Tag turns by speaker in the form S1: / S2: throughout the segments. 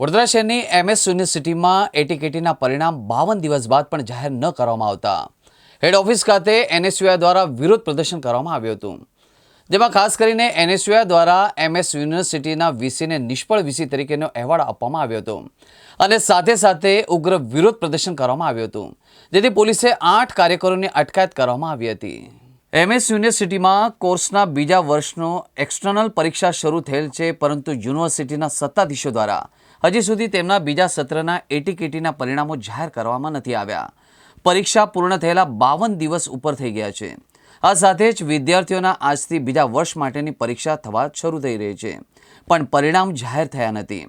S1: વડોદરા શહેરની એમએસ યુનિવર્સિટીમાં એટીકેટીના પરિણામ બાવન દિવસ બાદ પણ જાહેર ન કરવામાં આવતા. હેડ ઓફિસ ખાતે એનએસયુઆઈ દ્વારા વિરોધ પ્રદર્શન કરવામાં આવ્યું હતું. જેમાં ખાસ કરીને એનએસયુઆઈ દ્વારા એમએસ યુનિવર્સિટીના વીસીને નિષ્ફળ વીસી તરીકેનો અહેવાલ આપવામાં આવ્યો હતો. અને સાથે સાથે ઉગ્ર વિરોધ પ્રદર્શન કરવામાં આવ્યું હતું. જેથી પોલીસે આઠ કાર્યકરોની અટકાયત કરવામાં આવી હતી. એમએસ યુનિવર્સિટીમાં કોર્સના બીજા વર્ષનો એક્સટર્નલ પરીક્ષા શરૂ થયેલ છે, પરંતુ યુનિવર્સિટીના સત્તાધીશો દ્વારા. હજી સુધી તેમના બીજા સત્રના એટીકેટીના પરિણામો જાહેર કરવામાં નથી આવ્યા. પરીક્ષા પૂર્ણ થયેલા બાવન દિવસ ઉપર થઈ ગયા છે. આ સાથે જ વિદ્યાર્થીઓના આજથી બીજા વર્ષ માટેની પરીક્ષા થવા શરૂ થઈ રહી છે. પણ પરિણામ જાહેર થયા નથી.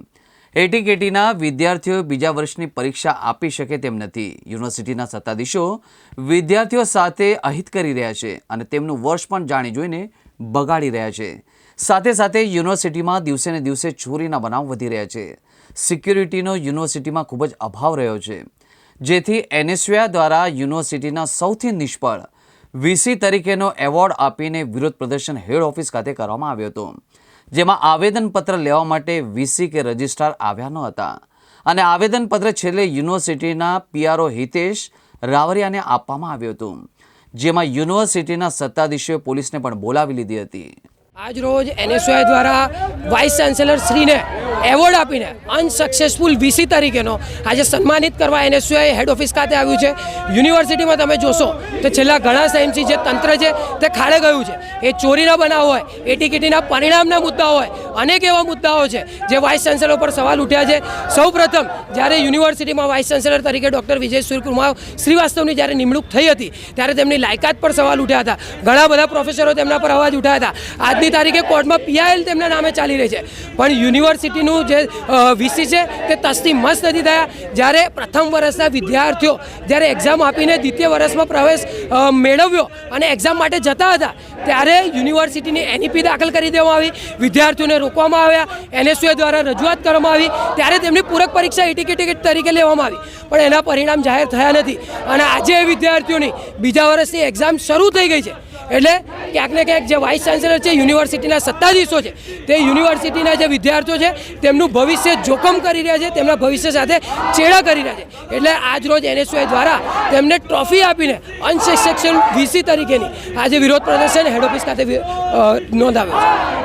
S1: એટીકેટીના વિદ્યાર્થીઓ બીજા વર્ષની પરીક્ષા આપી શકે તેમ નથી. યુનિવર્સિટીના સત્તાધીશો વિદ્યાર્થીઓ સાથે અહિત કરી રહ્યા છે અને તેમનું વર્ષ પણ જાણી જોઈને બગાડી રહ્યા છે. સાથે સાથે યુનિવર્સિટીમાં દિવસે ને દિવસે ચોરીના બનાવ વધી રહ્યા છે. સિક્યુરિટીનો યુનિવર્સિટીમાં ખૂબ જ અભાવ રહ્યો છે. જેથી એનએસયુઆ દ્વારા યુનિવર્સિટીના સૌથી નિષ્ફળ વીસી તરીકેનો એવોર્ડ આપીને વિરોધ પ્રદર્શન હેડ ઓફિસ ખાતે કરવામાં આવ્યો હતો. જેમાં આવેદનપત્ર લેવા માટે વીસી કે રજિસ્ટ્રાર આવ્યા ન હતા. અને આવેદનપત્ર છેલ્લે યુનિવર્સિટીના પીઆરઓ હિતેશ રાવરિયાને આપવામાં આવ્યું હતું. જેમાં યુનિવર્સિટીના સત્તાધીશોએ પોલીસને પણ બોલાવી લીધી હતી.
S2: આજ રોજ એનએસયુઆઈ દ્વારા વાઇસ ચાન્સેલર શ્રીને એવોર્ડ આપીને અનસક્સેસફુલ વીસી તરીકેનો આજે સન્માનિત કરવા એનએસયુઆઈ હેડ ઓફિસ ખાતે આવ્યું છે. યુનિવર્સિટીમાં તમે જોશો તો છેલ્લા ઘણા ટાઈમથી જે તંત્ર છે તે ખાડે ગયું છે. એ ચોરીના બનાવ હોય એટીકેટીના પરિણામના મુદ્દાઓ હોય, અનેક એવા મુદ્દાઓ છે જે વાઇસ ચાન્સેલર પર સવાલ ઉઠ્યા છે. સૌ પ્રથમ જ્યારે યુનિવર્સિટીમાં વાઇસ ચાન્સેલર તરીકે ડૉક્ટર વિજય સૂર્યકુમાર શ્રીવાસ્તવની જ્યારે નિમણૂક થઈ હતી, ત્યારે તેમની લાયકાત પર સવાલ ઉઠ્યા હતા. ઘણા બધા પ્રોફેસરો તેમના પર અવાજ ઉઠાયા હતા. આજની તારીખે કોર્ટમાં પીઆઈએલ તેમના નામે ચાલી રહી છે. પણ યુનિવર્સિટીનું જે વીસી છે તે તસ્તી મસ્ત નથી થયા. જ્યારે પ્રથમ વર્ષના વિદ્યાર્થીઓ જ્યારે એક્ઝામ આપીને દ્વિતીય વર્ષમાં પ્રવેશ મેળવ્યો અને એક્ઝામ માટે જતા હતા, ત્યારે યુનિવર્સિટીની એનઈપી દાખલ કરી દેવામાં આવી. વિદ્યાર્થીઓને રોકવામાં આવ્યા. એનએસયુએ દ્વારા રજૂઆત કરવામાં આવી. ત્યારે તેમની પૂરક પરીક્ષા ટિકિટ તરીકે લેવામાં આવી. પણ એના પરિણામ જાહેર થયા નથી. અને આજે વિદ્યાર્થીઓની બીજા વર્ષની એક્ઝામ શરૂ થઈ ગઈ છે. એટલે ક્યાંક ને ક્યાંક જે વાઇસ ચાન્સેલર છે યુનિવર્સિટીના સત્તાધીશો છે, તે યુનિવર્સિટીના જે વિદ્યાર્થીઓ છે, તેમનું ભવિષ્ય જોખમ કરી રહ્યા છે, તેમના ભવિષ્ય સાથે ચેડા કરી રહ્યા છે. એટલે આજ રોજ એનએસયુઆઈ દ્વારા તેમને ટ્રોફી આપીને અનસેક્શન વીસી તરીકેની આજે વિરોધ પ્રદર્શન હેડ ઓફિસ ખાતે નોંધાવ્યો છે.